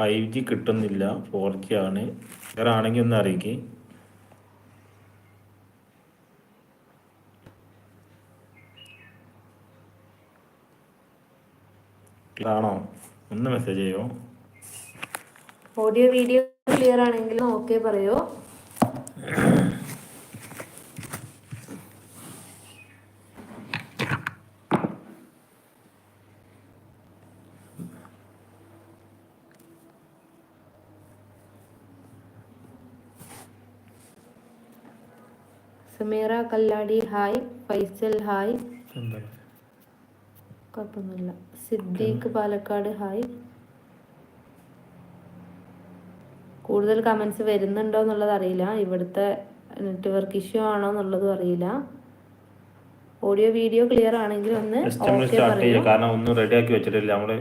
Five G കിട്ടുന്നില്ല four G ആണ്. വേറെ ആണെങ്കിൽ ഒന്ന് അറിയിക്കേ. ആണോ? ഒന്ന് മെസ്സേജ് ചെയ്യോ? ഓഡിയോ വീഡിയോ ക്ലിയർ ആണെങ്കിൽ ഓക്കെ പറയോ? Kalladi hi Faisal hi. കുഴപ്പമൊന്നുമില്ല. സിദ്ദീഖ് പാലക്കാട് ഹായ്. കൂടുതൽ കമൻസ് വരുന്നുണ്ടോ എന്നുള്ളത് അറിയില്ല. ഇവിടുത്തെ നെറ്റ്വർക്ക് ഇഷ്യൂ ആണോ എന്നുള്ളതും അറിയില്ല. ഓഡിയോ വീഡിയോ ക്ലിയർ ആണെങ്കിൽ ഒന്ന് കാരണം ഒന്നും റെഡി ആക്കി വെച്ചിട്ടില്ല. നമ്മൾ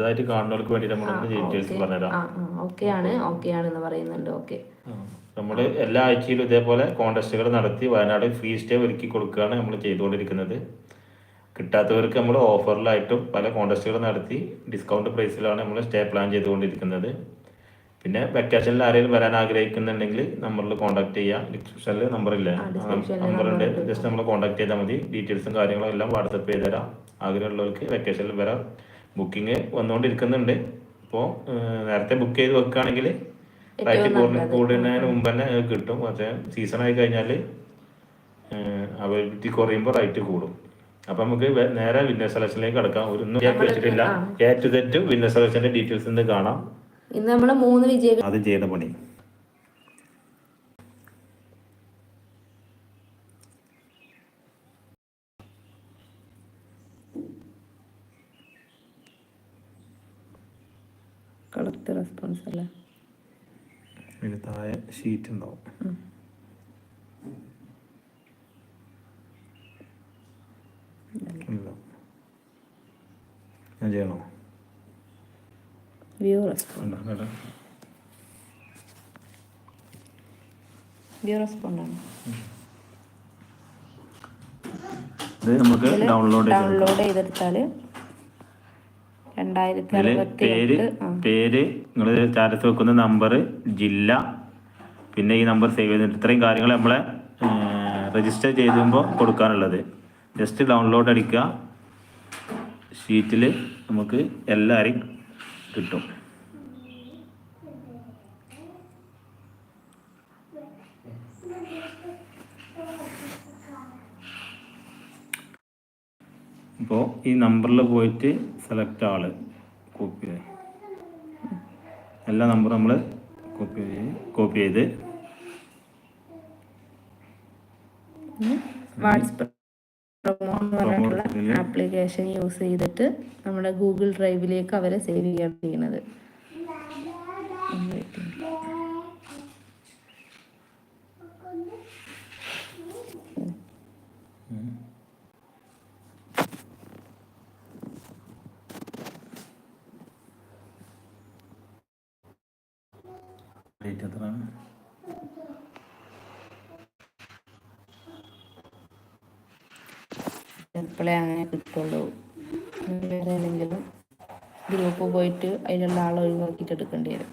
പുതുതായിട്ട് കാണുന്നവർക്ക് വേണ്ടി നമ്മളൊന്ന് ഡീറ്റെയിൽസ് പറഞ്ഞുതരാം. ഓക്കെ ആണ് ഓക്കെ ആണ് എന്ന് പറയുന്നുണ്ട് ഓക്കെ. നമ്മൾ എല്ലാ ആഴ്ചയിലും ഇതേപോലെ കോൺടെസ്റ്റുകൾ നടത്തി വയനാട് ഫ്രീ സ്റ്റേ ഒരുക്കി കൊടുക്കുകയാണ് നമ്മൾ ചെയ്തുകൊണ്ടിരിക്കുന്നത്. കിട്ടാത്തവർക്ക് നമ്മൾ ഓഫറിലായിട്ടും പല കോൺടെസ്റ്റുകൾ നടത്തി ഡിസ്കൗണ്ട് പ്രൈസിലാണ് നമ്മൾ സ്റ്റേ പ്ലാൻ ചെയ്തുകൊണ്ടിരിക്കുന്നത്. പിന്നെ വെക്കേഷനിൽ ആരെങ്കിലും വരാൻ ആഗ്രഹിക്കുന്നുണ്ടെങ്കിൽ നമ്പറിൽ കോൺടാക്ട് ചെയ്യാം. ഡിസ്ക്രിപ്ഷനിൽ നമ്പറില്ലേ നമ്പറുണ്ട് ജസ്റ്റ് നമ്മൾ കോൺടാക്ട് ചെയ്താൽ മതി. ഡീറ്റെയിൽസും കാര്യങ്ങളും എല്ലാം വാട്സപ്പ് ചെയ്ത് തരാം. ആഗ്രഹമുള്ളവർക്ക് വെക്കേഷനിൽ വരാം. ബുക്കിംഗ് വന്നുകൊണ്ടിരിക്കുന്നുണ്ട് അപ്പോൾ നേരത്തെ ബുക്ക് ചെയ്ത് വെക്കുകയാണെങ്കിൽ റൈറ്റ് കൂടുന്നതിന് മുമ്പ് തന്നെ കിട്ടും. പക്ഷേ സീസൺ ആയി കഴിഞ്ഞാൽ അവൈലബിലിറ്റി കുറയുമ്പോൾ റൈറ്റ് കൂടും. അപ്പം നമുക്ക് നേരെ വിന്നർ സെലക്ഷനിലേക്ക് കിടക്കാം. ഒരു ഒന്നും ഞാൻ വെച്ചിട്ടില്ല എ ടു സെറ്റ് വിന്നർ സെലക്ഷന്റെ ഡീറ്റെയിൽസ് കാണാം. ഇന്ന് നമ്മൾ മൂന്ന് വിജയികൾ അത് ചെയ്ത പണി. താഴെ ഷീറ്റ് ഉണ്ടാവും ഞാൻ ചെയ്യണോ? വ്യൂ റെസ്പോണ്ട് വേണ്ട, വേണ്ട. വ്യൂ റെസ്പോണ്ട് ആണ്. ഇത് നമുക്ക് ഡൗൺലോഡ് ഡൗൺലോഡ് ചെയ്തെടുത്താൽ രണ്ടായിരത്തി പേര് പേര് നിങ്ങൾ ചാരത്ത് വെക്കുന്ന നമ്പർ ജില്ല പിന്നെ ഈ നമ്പർ സേവ് ചെയ്തിട്ട് ഇത്രയും കാര്യങ്ങൾ നമ്മളെ രജിസ്റ്റർ ചെയ്യുമ്പോൾ കൊടുക്കാനുള്ളത്. ജസ്റ്റ് ഡൗൺലോഡ് അടിക്കുക. ഷീറ്റിൽ നമുക്ക് എല്ലാവരെയും കിട്ടും. ഇപ്പോൾ ഈ നമ്പറിൽ പോയിട്ട് സെലക്ട് ആൾ കോപ്പി എല്ലാ നമ്പറും നമ്മൾ കോപ്പി കോപ്പി ചെയ്ത് വാട്സ്ആപ്പ് പ്രൊമോ എന്ന് പറഞ്ഞിട്ടുള്ള ആപ്ലിക്കേഷൻ യൂസ് ചെയ്തിട്ട് നമ്മുടെ ഗൂഗിൾ ഡ്രൈവിലേക്ക് അവരെ സേവ് ചെയ്യുകയാണ് ചെയ്യുന്നത് ഒന്ന് wait ചെയ്യ്. ഡേറ്റ് എത്രയാണ് ചിലപ്പോഴേ അങ്ങനെ കിട്ടുള്ളൂ വേറെ ഏതെങ്കിലും ഗ്രൂപ്പ് പോയിട്ട് അതിലുള്ള ആളെ ഒഴിവാക്കിയിട്ട് എടുക്കേണ്ടി വരും.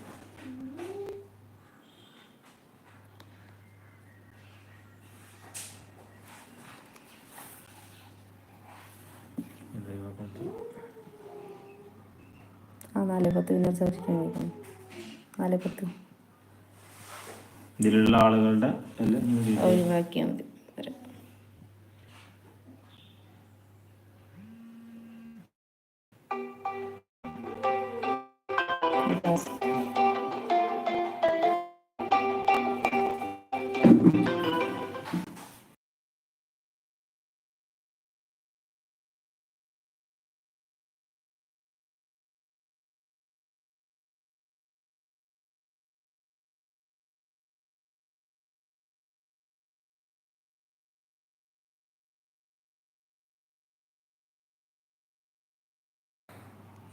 ആ നാല് പത്ത് വിന്നർ സെലക്ഷൻ കഴിക്കണം നാല് പത്ത്. ഇതിലുള്ള ആളുകളുടെ. ഒഴിവാക്കിയാൽ മതി.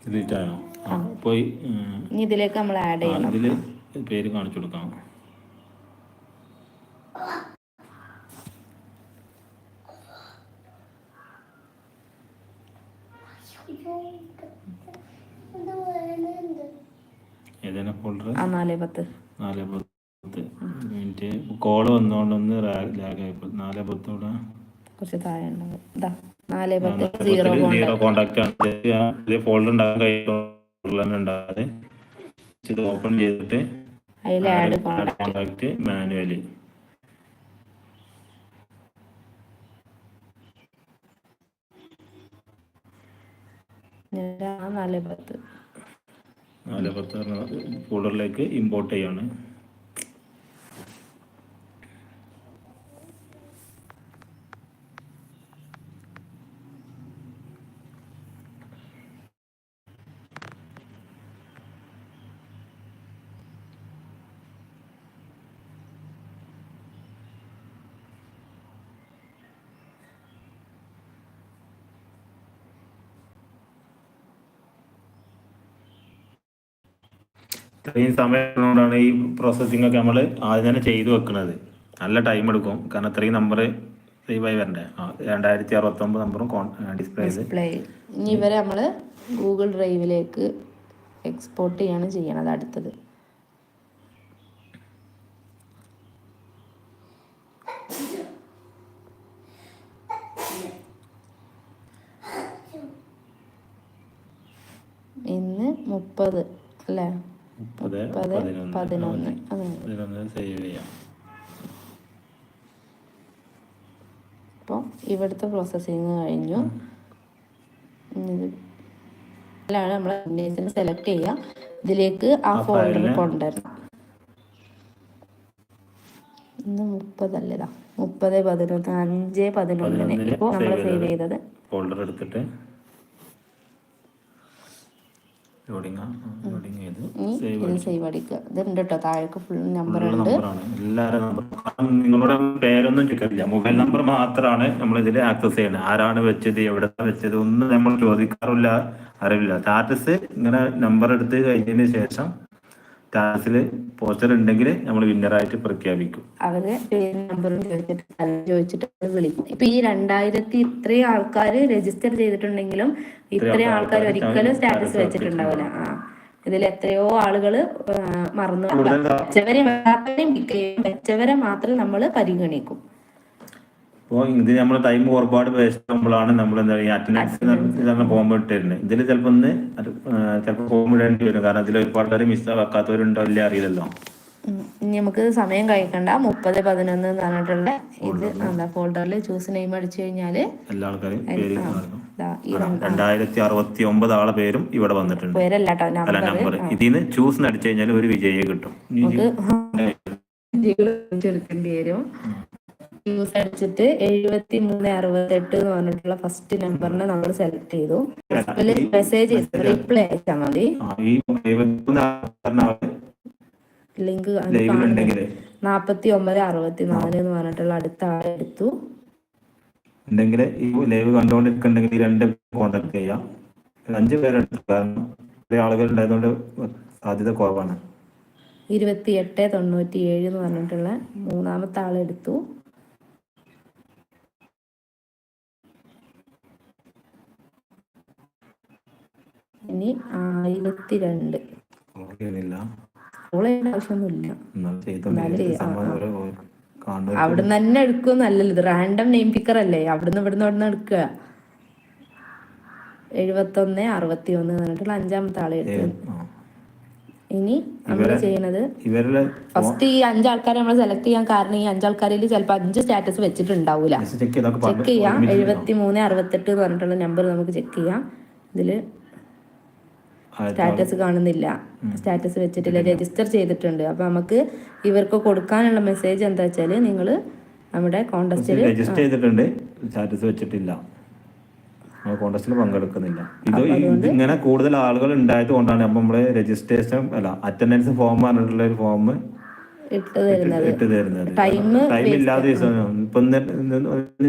ഡിലീറ്റായോ പോയി ഇതിലേക്ക് നമ്മൾ ആഡ് ചെയ്യണം. ഇതിൽ പേര് കാണിച്ചു കൊടുക്കാം ഏതാണ് ഫോൾഡർ നാല് പത്ത് നാല് പത്ത് മിനിറ്റ് കോൾ വന്നോണ്ടൊന്ന് ലാഗായി നാല് പത്തോടെ കുറച്ച് താഴെ ഇതാ നാല് പത്ത് സീറോ കോണ്ടാക്ട് ആണ്. ഫോൾഡർ ഉണ്ടാകാൻ കഴിയുന്ന ഉണ്ടാകാതെ ഇത് ഓപ്പൺ ചെയ്തിട്ട് അതിൽ ആഡ് കോണ്ടാക്ട് മാനുവലി നാല് പത്ത്. നാല് പത്ത് ഫോൾഡറിലേക്ക് ഇമ്പോർട്ട് ചെയ്യാണ്. ഇത്രയും സമയമാണ് ഈ പ്രോസസ്സിംഗ് ഒക്കെ നമ്മൾ ആദ്യം തന്നെ ചെയ്തു വെക്കുന്നത് നല്ല ടൈം എടുക്കും. കാരണം ഇത്രയും നമ്പർ സേവ് ആയി വരണ്ടേ. രണ്ടായിരത്തി അറുപത്തൊമ്പത് നമ്പറും ഡിസ്പ്ലേ ഇനി ഇവരെ നമ്മൾ ഗൂഗിൾ ഡ്രൈവിലേക്ക് എക്സ്പോർട്ട് ചെയ്യാണ് ചെയ്യണത് അടുത്തത്. ഇന്ന് മുപ്പത് അല്ലേ? മുപ്പത് പതിനൊന്ന്. പതിനൊന്ന്. സേവ് ചെയ്യാം. അപ്പോൾ ഇവിടുത്തെ പ്രോസസ്സിങ് കഴിഞ്ഞു. ഇതിലാണ് നമ്മൾ സെലക്ട് ചെയ്യുക ഇതിലേക്ക് ആ ഫോൾഡർ കൊണ്ടുവരണം. ഇന്ന് മുപ്പതല്ലേതാ മുപ്പത് പതിനൊന്ന് അഞ്ച് പതിനൊന്നിന് പതിനൊന്നിന് ഇപ്പോൾ നമ്മൾ സേവ് ചെയ്തത്. ഫോൾഡർ എടുത്തിട്ട് ഇനി സേവ് അടിക്കുക. ഇതുണ്ട് കേട്ടോ താഴേക്ക് ഫുൾ നമ്പർ ഉണ്ട്. നിങ്ങളുടെ പേരൊന്നും ചോദിക്കില്ല മൊബൈൽ നമ്പർ മാത്രമാണ് നമ്മൾ ഇതിൽ ആക്സസ് ചെയ്യുന്നത് ആരാണ് വെച്ചത് എവിടെ വെച്ചത് ഒന്നും നമ്മൾ ചോദിക്കാറില്ല അറിവില്ല. സ്റ്റാറ്റസ് ഇങ്ങനെ നമ്പർ എടുത്ത് കഴിഞ്ഞതിന് ശേഷം സ്റ്റാറ്റസിൽ പോസ്റ്റർ ഉണ്ടെങ്കിൽ നമ്മൾ വിന്നറായിട്ട് പ്രഖ്യാപിക്കും. അവർ പേര് നമ്പറും ചോദിച്ചിട്ട് സ്ഥലം ചോദിച്ചിട്ട് വിളിക്കും. ഇപ്പൊ ഈ രണ്ടായിരത്തി ഇത്രയും ആൾക്കാർ രജിസ്റ്റർ ചെയ്തിട്ടുണ്ടെങ്കിലും ഇത്രയും ആൾക്കാർ ഒരിക്കലും സ്റ്റാറ്റസ് വെച്ചിട്ടുണ്ടാവില്ല. ആ. ഇതിൽ എത്രയോ ആളുകൾ ആ, മറന്നു വെച്ചവരെ. വെച്ചവരെ മാത്രം നമ്മൾ പരിഗണിക്കും. അപ്പോൾ ഇത് നമ്മൾ ടൈം ഒരുപാട് വേസ്റ്റ് ആകുമ്പോഴാണ് നമ്മൾ എന്താ പറയുക അറ്റൻഡൻസ് ഫോം ഇട്ടിരുന്നത്. ഇതിൽ ചിലപ്പോൾ ഒന്ന് ചിലപ്പോൾ ഫോം ഇടേണ്ടി വരും. കാരണം ഇതിൽ ഒരുപാട് പേര് മിസ് ആക്കാത്തവരുണ്ടോ ഇല്ല അറിയില്ലല്ലോ. നമുക്ക് സമയം കഴിക്കണ്ട. മുപ്പത് പതിനൊന്ന് എന്ന് പറഞ്ഞിട്ടുള്ള ഇത് എന്താ ഫോൾഡറിൽ ചൂസ് നെയിം അടിച്ചു എല്ലാ ആൾക്കാരും ആ, രണ്ടായിരത്തി അറുപത്തി ഒമ്പത് ആളെ പേരും ഇവിടെ വന്നിട്ടുണ്ട്. പേരല്ല നമ്പർ ഇതിന്ന് ചൂസ് അടിച്ചു കഴിഞ്ഞാൽ ഒരു വിജയം കിട്ടും. എടുക്കേണ്ടി വരും. യൂസ് അടിച്ചിട്ട് എഴുപത്തി മൂന്ന് അറുപത്തെട്ട് എന്ന് പറഞ്ഞിട്ടുള്ള ഫസ്റ്റ് നമ്പറിനെ നമ്മൾ സെലക്ട് ചെയ്തു. മെസ്സേജ് റിപ്ലൈ അയച്ചാൽ മതി. ലിങ്ക് നാപ്പത്തി ഒമ്പത് അറുപത്തി നാല് എന്ന് പറഞ്ഞിട്ടുള്ള അടുത്ത ആളെ എടുത്തു. ഉണ്ടെങ്കിൽ ഈ ലൈവ് കണ്ടുകൊണ്ടിരിക്കുന്നുണ്ടെങ്കിൽ രണ്ട് കോണ്ടാക്ട് ചെയ്യാം. അഞ്ച് പേരെടുത്തു കാരണം ആളുകൾ ഉണ്ടായതുകൊണ്ട് സാധ്യത കുറവാണ്. ഇരുപത്തി എട്ട് തൊണ്ണൂറ്റി ഏഴ് എന്ന് പറഞ്ഞിട്ടുള്ള മൂന്നാമത്തെ ആളെടുത്തു ഇനി ആയിരത്തി രണ്ട് ആവശ്യമൊന്നുമില്ല. അവിടുന്ന് തന്നെ എടുക്കുമെന്നല്ലല്ലോ ഇത് റാൻഡം നെയിം പിക്കർ അല്ലേ? അവിടുന്ന് ഇവിടുന്ന് ഇവിടുന്ന് എടുക്കുക. എഴുപത്തൊന്ന് അറുപത്തി ഒന്ന് പറഞ്ഞിട്ടുള്ള അഞ്ചാമത്തെ ആളെ എടുത്തു. ഇനി നമ്മൾ ചെയ്യണത് ഫസ്റ്റ് ഈ അഞ്ചാൾക്കാരെ നമ്മൾ സെലക്ട് ചെയ്യാൻ കാരണം ഈ അഞ്ചാൾക്കാരിൽ ചിലപ്പോൾ അഞ്ച് സ്റ്റാറ്റസ് വെച്ചിട്ടുണ്ടാവൂല. ചെക്ക് ചെയ്യാം. എഴുപത്തി മൂന്ന് അറുപത്തെട്ട് പറഞ്ഞിട്ടുള്ള നമ്പർ നമുക്ക് ചെക്ക് ചെയ്യാം. ഇതിൽ സ്റ്റാറ്റസ് കാണുന്നില്ല. സ്റ്റാറ്റസ് വെച്ചിട്ടില്ല. രജിസ്റ്റർ ചെയ്തിട്ടുണ്ട്. അപ്പൊ നമുക്ക് ഇവർക്ക് കൊടുക്കാനുള്ള മെസ്സേജ് എന്താ വെച്ചാൽ നിങ്ങൾ നമ്മുടെ കോൺടസ്റ്റിൽ രജിസ്റ്റർ ചെയ്തിട്ടുണ്ട്. സ്റ്റാറ്റസ് വെച്ചിട്ടില്ല. കോൺടസ്റ്റിൽ പങ്കെടുക്കുന്നില്ല. ഇത് ഇങ്ങനെ കൂടുതൽ ആളുകൾ ഉണ്ടായത് കൊണ്ടാണ്. അപ്പം നമ്മൾ രജിസ്ട്രേഷൻ അല്ല അറ്റൻഡൻസ് ഫോം പറഞ്ഞിട്ടുള്ള ഒരു ഫോം ഇട്ട് തരുന്നത്. ടൈം ടൈം ഇല്ലാതെ ഇപ്പൊ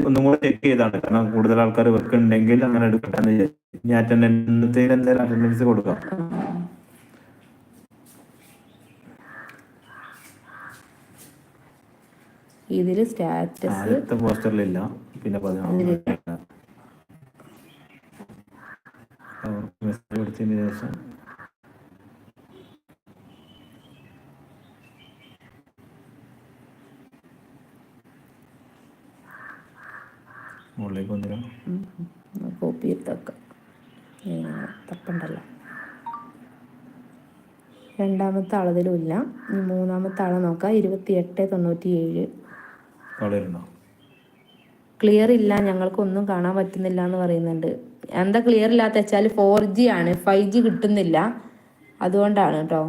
ഒന്നും കൂടെ ചെക്ക് ചെയ്താണ്. കാരണം കൂടുതൽ ആൾക്കാർ വർക്ക് ഉണ്ടെങ്കിൽ അങ്ങനെ എടുക്കട്ടെ. ഇനി അറ്റൻഡൻസ് അറ്റൻഡൻസ് കൊടുക്കാം. ഇതിൽ സ്റ്റാറ്റസ് പോസ്റ്ററിലില്ല. പിന്നെ പതിനാറ് ഇരുപത്തിയഞ്ച് മുകളിലേക്ക് കോപ്പി എടുത്തൊക്കെ തപ്പുണ്ടല്ലോ. രണ്ടാമത്തെ ആളതിലും ഇല്ല. ഇനി മൂന്നാമത്തെ ആളെ നോക്കാം. ഇരുപത്തി എട്ട് തൊണ്ണൂറ്റി ഏഴ് ക്ലിയർ ഇല്ല. ഞങ്ങൾക്കൊന്നും കാണാൻ പറ്റുന്നില്ല എന്ന് പറയുന്നുണ്ട്. എന്താ ക്ലിയർ ഇല്ലാത്ത വെച്ചാൽ ഫോർ ജി ആണ്. ഫൈവ് ജി കിട്ടുന്നില്ല. അതുകൊണ്ടാണ് കേട്ടോ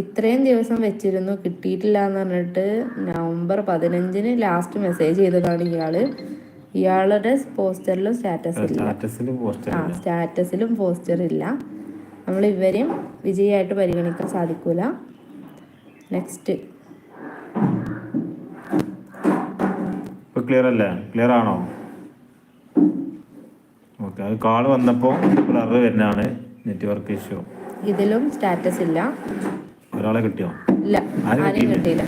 ഇത്രയും ദിവസം വെച്ചിരുന്നു കിട്ടിയിട്ടില്ല എന്ന് പറഞ്ഞിട്ട് നവംബർ പതിനഞ്ചിന് ലാസ്റ്റ് മെസ്സേജ് ചെയ്തതാണ് ഇയാൾ. ഇയാളുടെ പോസ്റ്ററിലും സ്റ്റാറ്റസ് ഇല്ല. ആ സ്റ്റാറ്റസിലും പോസ്റ്റർ ഇല്ല. നമ്മൾ ഇവരെയും വിജയമായിട്ട് പരിഗണിക്കാൻ സാധിക്കൂല. നെക്സ്റ്റ് ക്ലിയർ അല്ലേ? ക്ലിയർ ആണോ? ഓക്കെ അത് കാൾ വന്നപ്പോൾ ബ്ലർ വരുന്നതാണ് നെറ്റ്വർക്ക് ഇഷ്യൂ ഇതിലും സ്റ്റാറ്റസ് ഇല്ല. ഒരാളെ കിട്ടിയോ? ഇല്ല ആരും ആരെയും കിട്ടിയില്ല?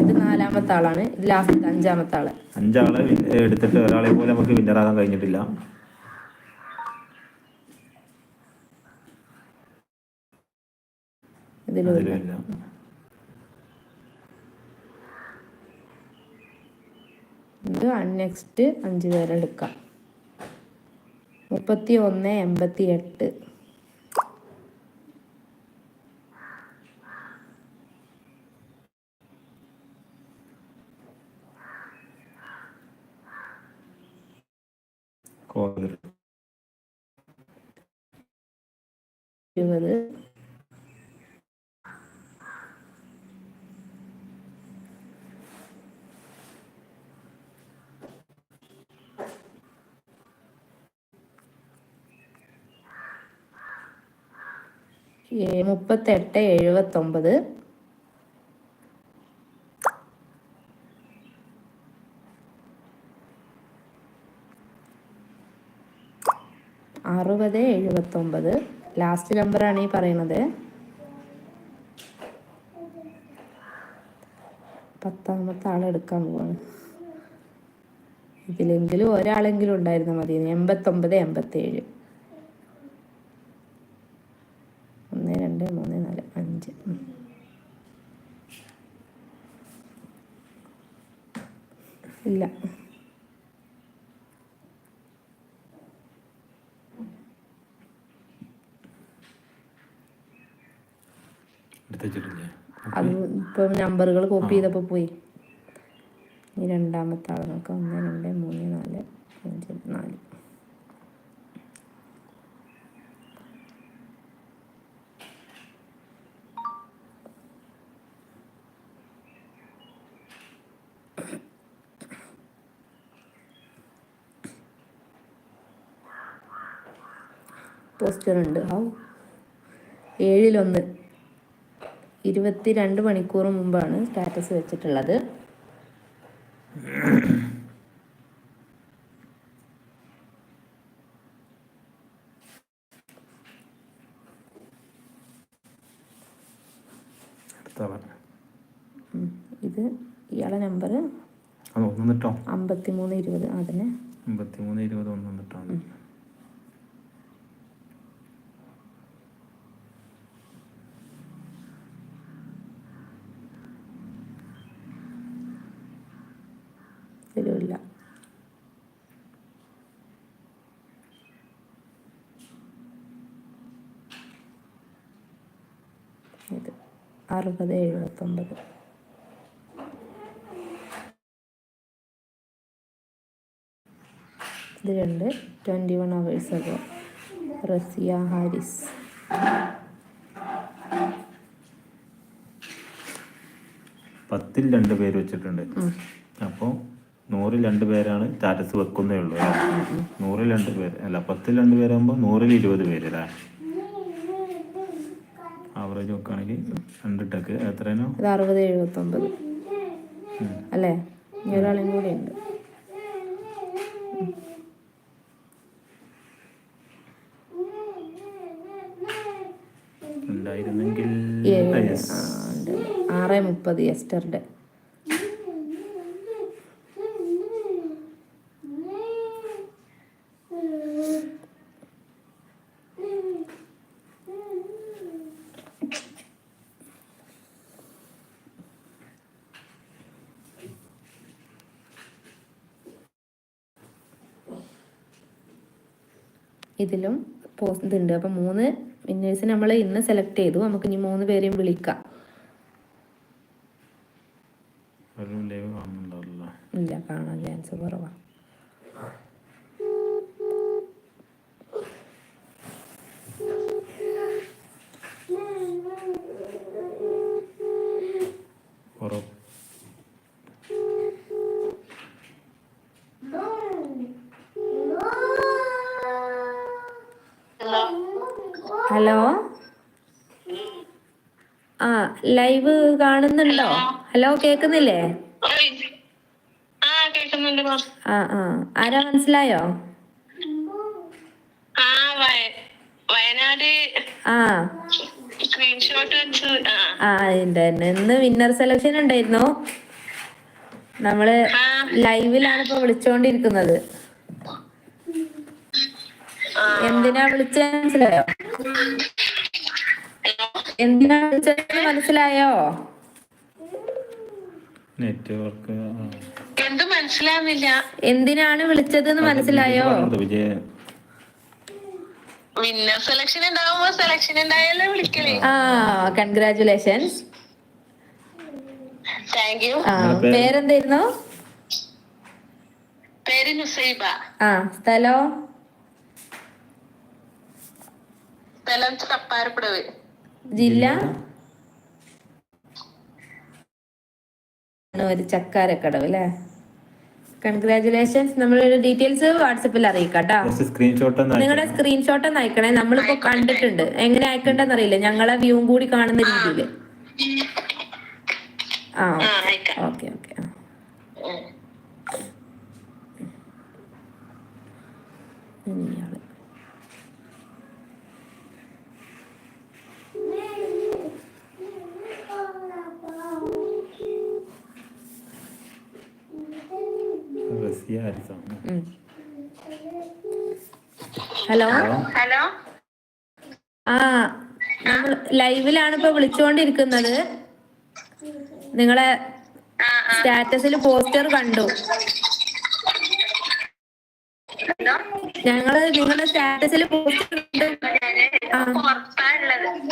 ഇത് നാലാമത്തെ ആളാണ് ഇത് ലാസ്റ്റ് അഞ്ചാമത്തെ ആൾ അഞ്ചാളെ എടുത്തിട്ട് ഒരാളെ പോലെ നമുക്ക് വിന്നർ വിന്നറാകാൻ കഴിഞ്ഞിട്ടില്ല. ഇതിലും ഇല്ല. പേരെടുക്കാം ഇത് നെക്സ്റ്റ് അഞ്ച് പേരെ എടുക്കാം മുപ്പത്തി ഒന്ന് എൺപത്തി എട്ട് കോതൽ ഇരുപത് മുപ്പത്തെട്ട് എഴുപത്തൊമ്പത്. അറുപത് എഴുപത്തൊമ്പത്. ലാസ്റ്റ് നമ്പറാണ് ഈ പറയുന്നത്. പത്താമത്തെ ആളെടുക്കാൻ പോവാണ്. ഇതിലെങ്കിലും ഒരാളെങ്കിലും ഉണ്ടായിരുന്ന മതി. എൺപത്തൊമ്പത് എൺപത്തേഴ്. ഒന്ന് രണ്ട് മൂന്ന് നാല് അഞ്ച്. ഇല്ല എടുത്ത് വെച്ചിട്ടില്ലേ അത് ഇപ്പം നമ്പറുകൾ കോപ്പി ചെയ്തപ്പോൾ പോയി. ഈ രണ്ടാമത്തെ ആൾ നോക്കാം ഒന്ന് രണ്ട് മൂന്ന് നാല് അഞ്ച് നാല്. പോസ്റ്റർ ഉണ്ട്. ഔ ഏഴിലൊന്ന്. ഇരുപത്തി രണ്ട് മണിക്കൂർ മുമ്പാണ് സ്റ്റാറ്റസ് വെച്ചിട്ടുള്ളത്. ഇത് ഇയാളെ നമ്പർ അമ്പത്തിമൂന്ന് ഇരുപത് അതിന് അമ്പത്തിമൂന്ന് ഇരുപത് ഒന്നിട്ടാണ് ഇതിലുമില്ല ഇത് അറുപത് എഴുപത്തൊമ്പത്. ഇത് രണ്ട് twenty one hours ago Razia Haris. പത്തിൽ രണ്ട് പേര് വെച്ചിട്ടുണ്ട്. അപ്പോൾ നൂറിൽ രണ്ട് പേരാണ് സ്റ്റാറ്റസ് വെക്കുന്നേ ഉള്ളൂ? നൂറിൽ രണ്ട് പേര് അല്ല പത്തിൽ രണ്ട് പേരാകുമ്പോൾ നൂറിൽ ഇരുപത് പേര് അല്ലേ? ആവറേജ് നോക്കുകയാണെങ്കിൽ രണ്ട് ടെക്ക് എത്രയാണോ? ഇത് അറുപത് എഴുപത്തൊമ്പത്. അല്ലേ? ഇനി ഒരാളും കൂടി ഉണ്ട്. ഉണ്ടായിരുന്നെങ്കിൽ ഏഴ്. ഉണ്ട്. ആറ് മുപ്പത് എസ്റ്റർഡേ. ഇതിലും പോസ്റ്റ് ഇതുണ്ട്. അപ്പം മൂന്ന് വിന്നേഴ്സ് നമ്മൾ ഇന്ന് സെലക്ട് ചെയ്തു. നമുക്ക് ഇനി മൂന്ന് പേരെയും വിളിക്കാം. ഇല്ല കാണാൻ ചാൻസ് കുറവാണ് ഉറപ്പ് ഹലോ ആ ലൈവ് കാണുന്നുണ്ടോ? ഹലോ കേക്കുന്നില്ലേ? ആ ആ ആരാ മനസ്സിലായോ? ആ വയനാട്. ആ. ആ. ഇന്ന് വിന്നർ സെലക്ഷൻ ഉണ്ടായിരുന്നു. നമ്മൾ ലൈവിലാണ് ഇപ്പൊ വിളിച്ചോണ്ടിരിക്കുന്നത്. എന്തിനാ വിളിച്ചോ? മനസ്സിലായോ? എന്തിനാ വിളിച്ചതെന്ന് മനസ്സിലായോ? നെറ്റ്വർക്ക് എന്ത് മനസ്സിലാവുന്നില്ല. എന്തിനാണ് വിളിച്ചതെന്ന് മനസ്സിലായോ? വിജയ വിന്നർ സെലക്ഷൻ ഉണ്ടാവുമ്പോ സെലക്ഷൻ ഉണ്ടായാലേ വിളിക്കലേ. ആ കൺഗ്രാറ്റുലേഷൻസ് താങ്ക് യു ആ പേരെന്തായിരുന്നു? പേര് നുസൈബ. ആ സ്ഥലോ? സ്ഥലം ചപ്പാരപ്പടവ് ജില്ല? ഒരു ചക്കാരക്കടവ് അല്ലേ? കൺഗ്രാചുലേഷൻസ് നമ്മളൊരു ഡീറ്റെയിൽസ് വാട്സപ്പിൽ അറിയിക്കാം കേട്ടോ ജസ്റ്റ് സ്ക്രീൻഷോട്ട് നിങ്ങളുടെ സ്ക്രീൻഷോട്ട് ഒന്ന് അയക്കണേ. നമ്മളിപ്പോ കണ്ടിട്ടുണ്ട്. എങ്ങനെ അയക്കണ്ടെന്ന് അറിയില്ല ഞങ്ങളെ വ്യൂവും കൂടി കാണുന്ന രീതിയിൽ ആ ഓക്കെ. ഓക്കെ ഉം. ഹരിസം ഹലോ? ഹലോ? ആ നമ്മൾ ലൈവിലാണ് ഇപ്പൊ വിളിച്ചുകൊണ്ടിരിക്കുന്നത് നിങ്ങളെ സ്റ്റാറ്റസിൽ പോസ്റ്റർ കണ്ടു. ഞങ്ങൾ നിങ്ങളുടെ സ്റ്റാറ്റസിൽ പോസ്റ്റർ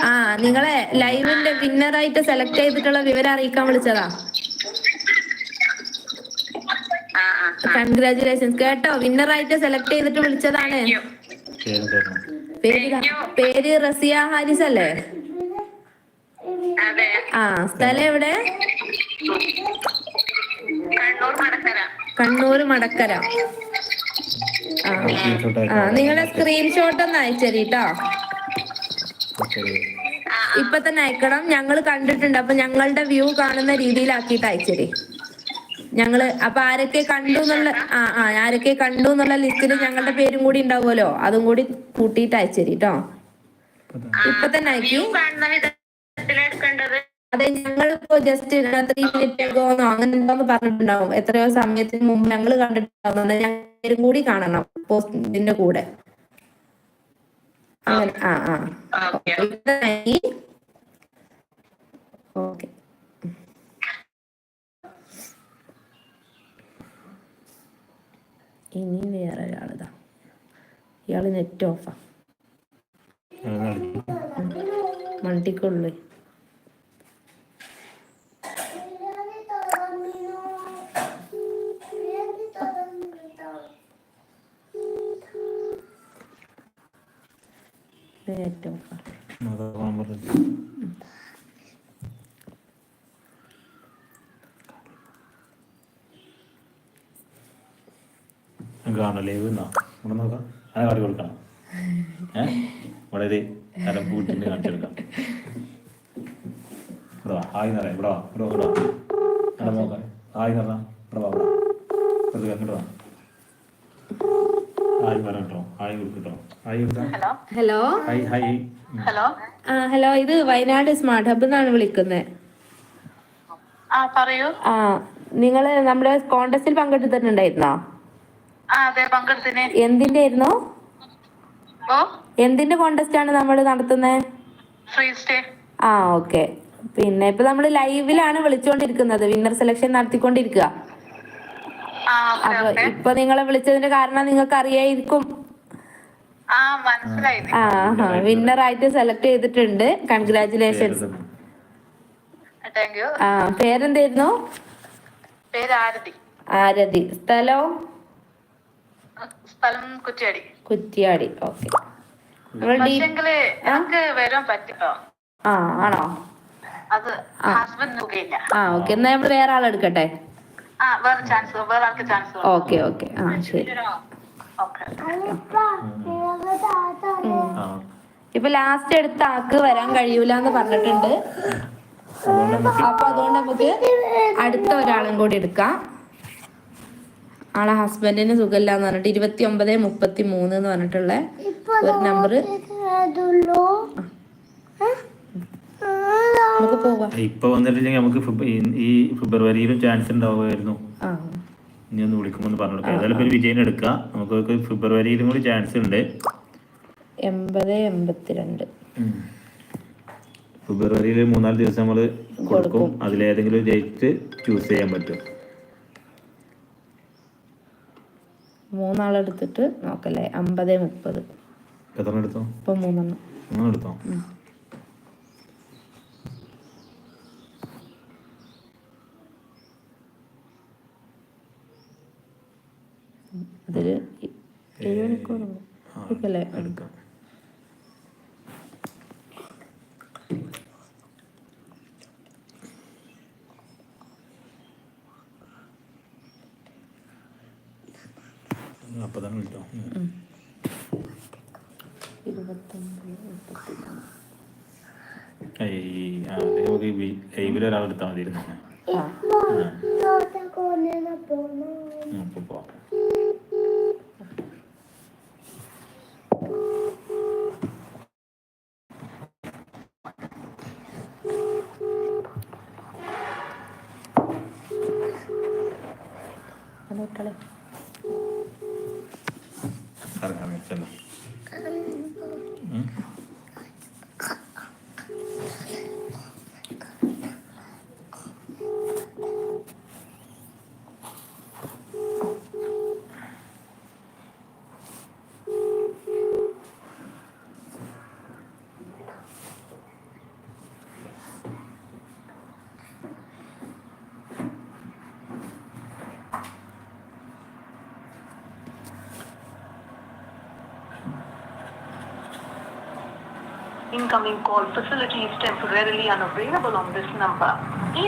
ആ നിങ്ങളെ ലൈവിന്റെ വിന്നറായിട്ട് സെലക്ട് ചെയ്തിട്ടുള്ള വിവരം അറിയിക്കാൻ വിളിച്ചതാ ആ ആ കൺഗ്രാചുലേഷൻസ് കേട്ടോ വിന്നറായിട്ട് സെലക്ട് ചെയ്തിട്ട് വിളിച്ചതാണ്. പേര് പേര് റസിയ ഹാരിസ് അല്ലേ? ആ സ്ഥലം എവിടെ? കണ്ണൂര് മടക്കര. ആ സ്ക്രീൻഷോട്ട് സ്ക്രീൻഷോട്ട് ഒന്ന് അയച്ചേരിട്ടോ. ഇപ്പൊ തന്നെ അയക്കണം. ഞങ്ങൾ കണ്ടിട്ടുണ്ട്. അപ്പൊ ഞങ്ങളുടെ വ്യൂ കാണുന്ന രീതിയിലാക്കിയിട്ട് അയച്ചേരി. ഞങ്ങൾ അപ്പൊ ആരൊക്കെ കണ്ടു എന്നുള്ള ആ ആ ആരൊക്കെ കണ്ടു എന്നുള്ള ലിസ്റ്റിൽ ഞങ്ങളുടെ പേരും കൂടി ഉണ്ടാവുമല്ലോ. അതും കൂടി കൂട്ടിയിട്ട് അയച്ചേരി കേട്ടോ ഇപ്പൊ തന്നെ അയക്കൂ. അതെ ഞങ്ങൾ അതെ ഞങ്ങളിപ്പോ ജസ്റ്റ് ത്രീ മിനിറ്റ് ആകുമോന്നോ അങ്ങനെ എന്തോന്ന് പറഞ്ഞിട്ടുണ്ടാവും. എത്രയോ സമയത്തിന് മുമ്പ് ഞങ്ങൾ കണ്ടിട്ടുണ്ടാവും. ഞങ്ങൾ പേരും കൂടി കാണണം. പോസ്റ്റിന്റെ കൂടെ. അങ്ങനെ ആ ആ. ഓക്കെ. ഇനി വേറെ ഒരാളിതാ. ഇയാൾ നെറ്റ് ഓഫാ മണ്ടിക്കുള്ളു നെറ്റ് ഓഫാ കാണാം ലൈവ് എന്നാ ഇവിടെ നോക്കാം. അങ്ങനെ കാട്ടി കൊടുക്കണം. ഏഹ് കാണിച്ചെടുക്കാം ഇവിടെ വാ. ഹായ് എന്ന് പറയാം. ഇവിടെ വാ. ഇവിടെ വാ, ഇവിടെ വാ. ഇവിടെ നോക്കാം. ഹായ് എന്ന് പറഞ്ഞാൽ ഇവിടെ വാ ഇവിടെ ഇവിടെ ഇങ്ങോട്ട് വാ. ഹായ് പറയാം കേട്ടോ ഹായ് കൊടുക്കട്ടോ ഹായ് കൊടുക്കാം hello. Hello. Hi hi. Hello. ആ ഹലോ. ഇത് വയനാട് സ്മാർട്ട് ഹബ് എന്നാണ് വിളിക്കുന്നത് ആ പറയൂ. ആ നിങ്ങൾ നമ്മുടെ കോണ്ടസ്റ്റിൽ പങ്കെടുത്തിട്ടുണ്ടായിരുന്നോ? എന്തിന്റെ ആയിരുന്നു എന്തിന്റെ കോണ്ടസ്റ്റ് ആണ് നമ്മൾ നടത്തുന്നത് ആ ഓക്കെ. പിന്നെ ഇപ്പൊ നമ്മൾ ലൈവിലാണ് വിളിച്ചുകൊണ്ടിരിക്കുന്നത് വിന്നർ സെലക്ഷൻ നടത്തിക്കൊണ്ടിരിക്കുക അപ്പൊ ഇപ്പൊ നിങ്ങളെ വിളിച്ചതിന്റെ കാരണം നിങ്ങൾക്ക് അറിയായിരിക്കും ആ വിന്നർ ആയിട്ട് സെലക്ട് ചെയ്തിട്ടുണ്ട്. കൺഗ്രാചുലേഷൻസ് ആ പേരെന്തായിരുന്നു? പേര് ആരതി. ആരതി. സ്ഥലം? സ്ഥലം കുറ്റിയാടി. കുറ്റിയാടി ഓക്കെ. ആ? ആണോ? അത് ഹസ്ബൻഡ് നോക്കിയില്ല ആ ഓക്കെ. എന്നാ വേറെ ആളെടുക്കട്ടെ ആ വേറെ ചാൻസ് വേറെ ആൾക്ക് ചാൻസ് ഓക്കെ ഓക്കെ. ആ ശരി. ഇപ്പൊ ലാസ്റ്റ് എടുത്ത ആക്ക് വരാൻ കഴിയൂല എന്ന് പറഞ്ഞിട്ടുണ്ട് അപ്പൊ അതുകൊണ്ട് നമുക്ക് അടുത്ത ഒരാളും കൂടി എടുക്കാം. ആളെ ഹസ്ബൻഡിന് സുഖമില്ല എന്ന് പറഞ്ഞിട്ട് ഇരുപത്തി ഒമ്പത് മുപ്പത്തി മൂന്ന് എന്ന് പറഞ്ഞിട്ടുള്ള ഒരു നമ്പർ നമുക്ക് പോവാം. ഇപ്പൊ വന്നിട്ടില്ലെങ്കിൽ നമുക്ക് ഈ- ഫെബ്രുവരിയിലും ചാൻസ് ഉണ്ടാവുമായിരുന്നു. ഇനി ഒന്ന് വിളിക്കുമെന്ന് പറഞ്ഞു കൊടുക്കാം ഏതായാലും ഒരു വിജയനെ എടുക്കാം. നമുക്ക് ഫെബ്രുവരിയിലും കൂടി ചാൻസ് ഉണ്ട്. എൺപത് എൺപത്തിരണ്ട്. ഫെബ്രുവരിയിൽ മൂന്നാൽ ദിവസം നമ്മൾ കൊടുക്കും. അതിലേതെങ്കിലും ഡേറ്റ് ചൂസ് ചെയ്യാൻ പറ്റും. മൂന്നാളെടുത്തിട്ട് നോക്കല്ലേ? അമ്പത് മുപ്പത്. എത്ര എടുത്തോ ഇപ്പൊ മൂന്നെണ്ണം. മൂന്ന് എടുത്തോ അതിൽ ഏഴ് മണിക്കൂർ എടുക്കാം അപ്പൊ തന്നെ കിട്ടോ ഇരുപത്തൊമ്പത് മുപ്പത്തിനാല് നമുക്ക് ലൈവിൽ ഒരാൾ എടുത്താൽ മതിയിരുന്നു ആ അപ്പൊ പോവാം അത് വിട്ടോളെ. ഇറങ്ങാം ചെല്ലാം Incoming call facility is temporarily unavailable on this number. ഈ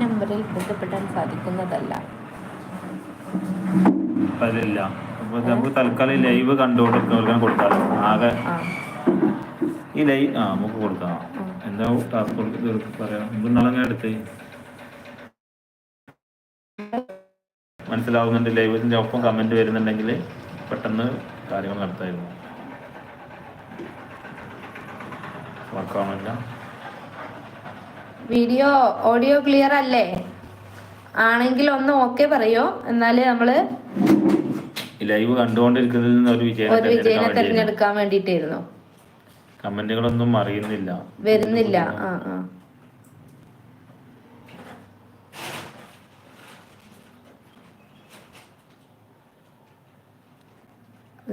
നമ്പറിൽ ബന്ധപ്പെടാൻ സാധിക്കുന്നതല്ല. അപ്പൊ അതിലില്ല നമുക്ക് തൽക്കാലം ലൈവ് കണ്ടുകൊണ്ടിരിക്കുന്നവർക്കാണ് കൊടുത്താലോ? ആകെ ഈ ലൈവ് ആ നമുക്ക് കൊടുക്കാം. എന്താ ടാസ്ക് പറയാം. നമുക്ക് അങ്ങനെ എടുത്ത്? മനസ്സിലാവുന്നുണ്ട് ലൈവിന്റെ ഒപ്പം കമന്റ് വരുന്നുണ്ടെങ്കിൽ പെട്ടെന്ന് കാര്യങ്ങൾ നടത്തായിരുന്നു. വർക്കാവണില്ല വീഡിയോ ഓഡിയോ ക്ലിയർ അല്ലേ? ആണെങ്കിൽ ഒന്ന് ഓക്കെ പറയോ? എന്നാലേ നമ്മൾ ലൈവ് കണ്ടുകൊണ്ടിരിക്കുന്നതിൽ നിന്ന് ഒരു വിജയം ഒരു വിജയനെ തിരഞ്ഞെടുക്കാൻ വേണ്ടിട്ടായിരുന്നു കമന്റുകളൊന്നും അറിയുന്നില്ല. വരുന്നില്ല. ആ ആ.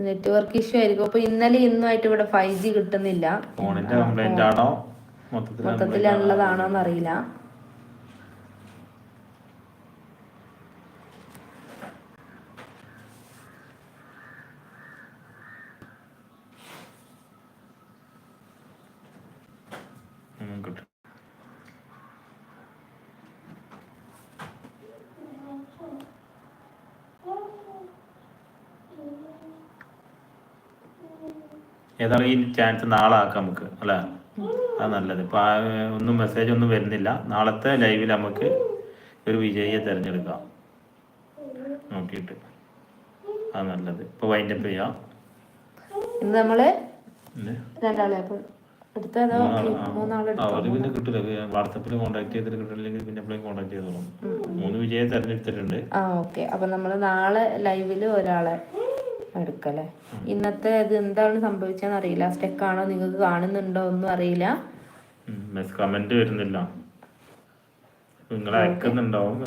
നെറ്റ്വർക്ക് ഇഷ്യൂ ആയിരിക്കും. അപ്പൊ ഇന്നലെ ഇന്നുമായിട്ട് ഇവിടെ ഫൈവ് ജി കിട്ടുന്നില്ല. ഫോണിന്റെ ഏതാണ് ഈ ചാൻസ് നാളെ ആക്കാം നമുക്ക് അല്ലേ? അത് നല്ലത്. ഇപ്പൊ ഒന്നും മെസ്സേജ് ഒന്നും വരുന്നില്ല. നാളത്തെ ലൈവിൽ നമുക്ക് ഒരു വിജയിയെ തിരഞ്ഞെടുക്കാം. നോക്കിയിട്ട്. അത് നല്ലത്. ഇപ്പൊ ചെയ്യാം. ഇന്ന് നമ്മൾ? രണ്ടാളെ അപ്പൊ അവർ പിന്നെ കിട്ടില്ല വാട്സപ്പിൽ കോൺടാക്ട് ചെയ്തിട്ട് കിട്ടില്ലെങ്കിൽ പിന്നെ എപ്പോഴും കോൺടാക്ട് ചെയ്തോളും. മൂന്ന് വിജയെ തെരഞ്ഞെടുത്തിട്ടുണ്ട്. ആ ഓക്കെ. അപ്പൊ നമ്മൾ നാളെ ലൈവിൽ ഒരാളെ എടുക്കല്ലേ? ഇന്നത്തെ ഇത് എന്താണ് സംഭവിച്ചതെന്ന് അറിയില്ല. സ്റ്റെക്ക് ആണോ? നിങ്ങൾക്ക് കാണുന്നുണ്ടോ? ഒന്നും അറിയില്ല. കമന്റ് വരുന്നില്ല. നിങ്ങൾ അയക്കുന്നുണ്ടാവും.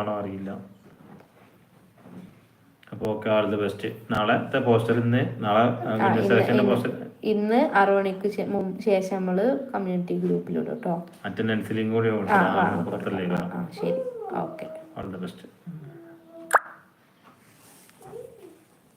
ആണോ അറിയില്ല. അപ്പോൾ ഓക്കെ ആൾ ദി ബെസ്റ്റ് നാളത്തെ പോസ്റ്റർ ഇന്ന് നാളെ പോസ്റ്റർ ഇന്ന് ആറു മണിക്ക് ശേഷം നമ്മൾ കമ്മ്യൂണിറ്റി ഗ്രൂപ്പിലിടും കേട്ടോ. അറ്റൻഡൻസിലും കൂടി ശരി. Okay all the best